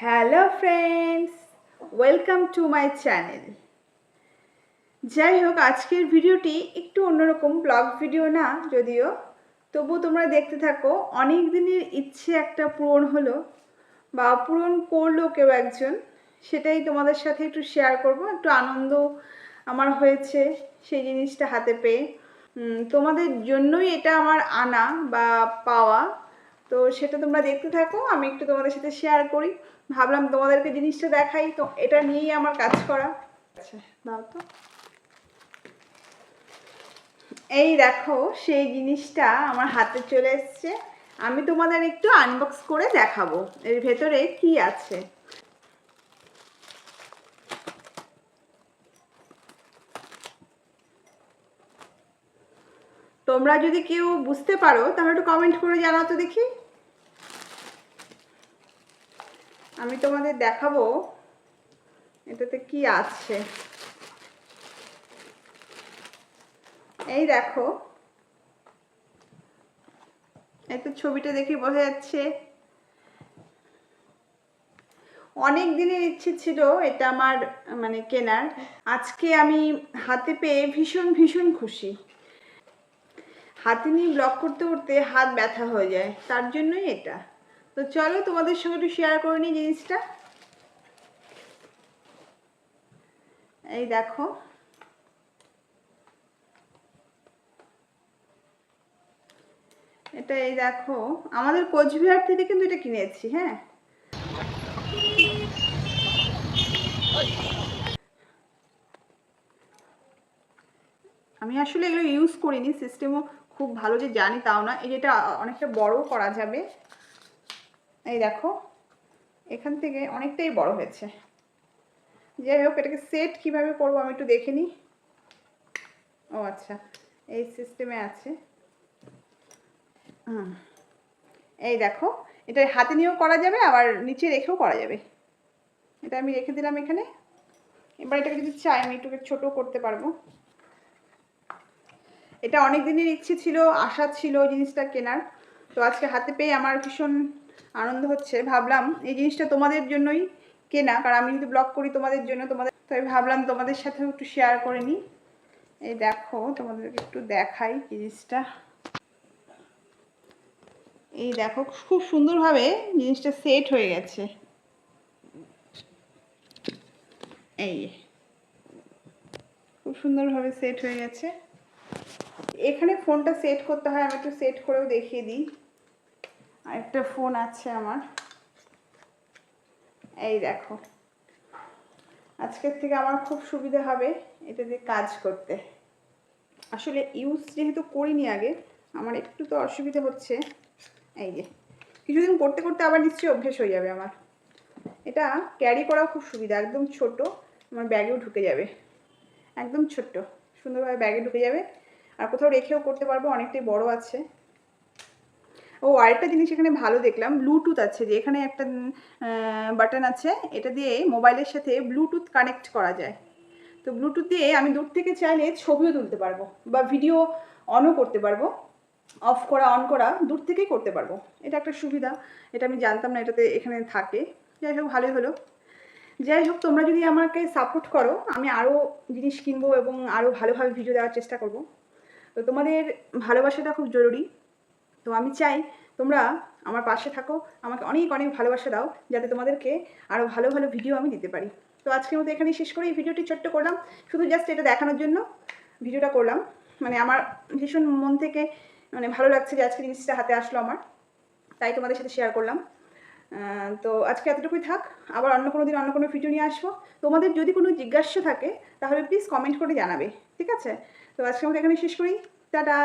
Hello friends welcome to my channel যাই হোক আজকের ভিডিওটি একটু অন্যরকম ব্লগ ভিডিও না, যদিও। তবু তোমরা দেখতে থাকো, অনেক দিনের ইচ্ছে একটা পূরণ হলো, বা পূরণ করল কেউ একজন, সেটাই তোমাদের সাথে একটু শেয়ার করব। একটু আনন্দ আমার হয়েছে সেই জিনিসটা হাতে পেয়ে। তোমাদের জন্যই এটা আমার আনা বা পাওয়া। তো সেটা তোমরা দেখতে থাকো, আমি একটু তোমাদের সাথে শেয়ার করি। ভাবলাম তোমাদেরকে জিনিসটা দেখাই, তো এটা নিয়েই আমার কাজ করা। আচ্ছা দাও তো। এই দেখো, সেই জিনিসটা আমার হাতে চলে এসছে। আমি তোমাদের একটু আনবক্স করে দেখাবো, এর ভেতরে কি আছে। তোমরা যদি কেউ বুঝতে পারো, তাহলে একটু কমেন্ট করে জানাও তো দেখি। আমি তোমাদের দেখাবো, এটাতে কি আছে। এই দেখো এই তো ছবিটা দেখে বোঝা যাচ্ছে অনেক দিনের ইচ্ছে ছিল এটা আমার মানে কেনার। আজকে আমি হাতে পেয়ে ভীষণ ভীষণ খুশি। হাতে নিয়ে ব্লক করতে করতে হাত ব্যথা হয়ে যায়, তার জন্যই এটা। তো চলো তোমাদের সঙ্গে একটু শেয়ার করে নিই জিনিসটা। এই দেখো। এটা এই দেখো, আমাদের কোচবিহার থেকে কিন্তু এটা কিনেছি হ্যাঁ। আমি আসলে এগুলো ইউজ করিনি সিস্টেমও খুব ভালো যে জানি তাও না, এই যেটা অনেকটা বড় করা যাবে। এই দেখো, এখান থেকে অনেকটাই বড় হয়েছে। যাই হোক, এটাকে সেট কীভাবে করব আমি একটু দেখে নিই। ও আচ্ছা এই সিস্টেমে আছে। হুম, এই দেখো, এটা হাতে নিয়েও করা যাবে, আবার নিচে রেখেও করা যাবে। এটা আমি রেখে দিলাম এখানে। এবার এটাকে যদি চাই, আমি একটু ছোট করতে পারব। এটা অনেক দিনের ইচ্ছে ছিল, আশা ছিল জিনিসটা কেনার। তো আজকে হাতে পেয়ে আমার ভীষণ আনন্দ হচ্ছে। ভাবলাম এই জিনিসটা তোমাদের জন্যই কেনা, কারণ আমি যদি ব্লগ করি তোমাদের জন্য, তোমাদের তো আমি ভাবলাম তোমাদের সাথেও একটু শেয়ার করে নিই। এই দেখো, তোমাদেরকে একটু দেখাই জিনিসটা। এই দেখো, খুব সুন্দরভাবে জিনিসটা সেট হয়ে গেছে। এই খুব সুন্দরভাবে সেট হয়ে গেছে। এখানে ফোনটা সেট করতে হয়, আমি একটু সেট করেও দেখিয়ে দিই। আরেকটা ফোন আছে আমার। এই দেখো। আজকের থেকে আমার খুব সুবিধা হবে এটা দিয়ে কাজ করতে। আসলে ইউজ যেহেতু করিনি আগে, আমার একটু তো অসুবিধা হচ্ছে। এই যে, কিছুদিন করতে করতে আবার নিশ্চয়ই অভ্যেস হয়ে যাবে আমার। এটা ক্যারি করাও খুব সুবিধা, একদম ছোট, আমার ব্যাগেও ঢুকে যাবে। একদম ছোট্ট, সুন্দরভাবে ব্যাগে ঢুকে যাবে। আর কোথাও রেখেও করতে পারব, অনেকটাই বড় আছে। ও, আরেকটা জিনিস এখানে ভালো দেখলাম ব্লুটুথ আছে, যে এখানে একটা বাটন আছে, এটা দিয়ে মোবাইলের সাথে ব্লুটুথ কানেক্ট করা যায়। তো ব্লুটুথ দিয়ে আমি দূর থেকে চাইলে ছবিও তুলতে পারব, বা ভিডিও অনও করতে পারব অফ করা অন করা, দূর থেকেই করতে পারব। এটা একটা সুবিধা, এটা আমি জানতাম না এটাতে এখানে থাকে। যাই হোক, ভালোই হলো। যাই হোক, তোমরা যদি আমাকে সাপোর্ট করো, আমি আরও জিনিস কিনবো এবং আরও ভালোভাবে ভিডিও দেওয়ার চেষ্টা করব। তো তোমাদের ভালোবাসাটা খুব জরুরি। তো আমি চাই তোমরা আমার পাশে থাকো, আমাকে অনেক অনেক ভালোবাসা দাও, যাতে তোমাদেরকে আরও ভালো ভালো ভিডিও আমি দিতে পারি। তো আজকের মতো এখানেই শেষ করে এই ভিডিওটি ছোট্ট করলাম। শুধু জাস্ট এটা দেখানোর জন্য ভিডিওটা করলাম। মানে আমার ভীষণ মন থেকে মানে ভালো লাগছে যে আজকে জিনিসটা হাতে আসলো আমার। তাই তোমাদের সাথে শেয়ার করলাম। তো আজকে এতটুকুই থাক। আবার অন্য কোনো দিন অন্য কোনো ভিডিও নিয়ে আসব। তোমাদের যদি কোনো জিজ্ঞাসা থাকে, তাহলে প্লিজ কমেন্ট করে জানাবে। ঠিক আছে? তো আজকে মতো এখানে শেষ করি। টাটা!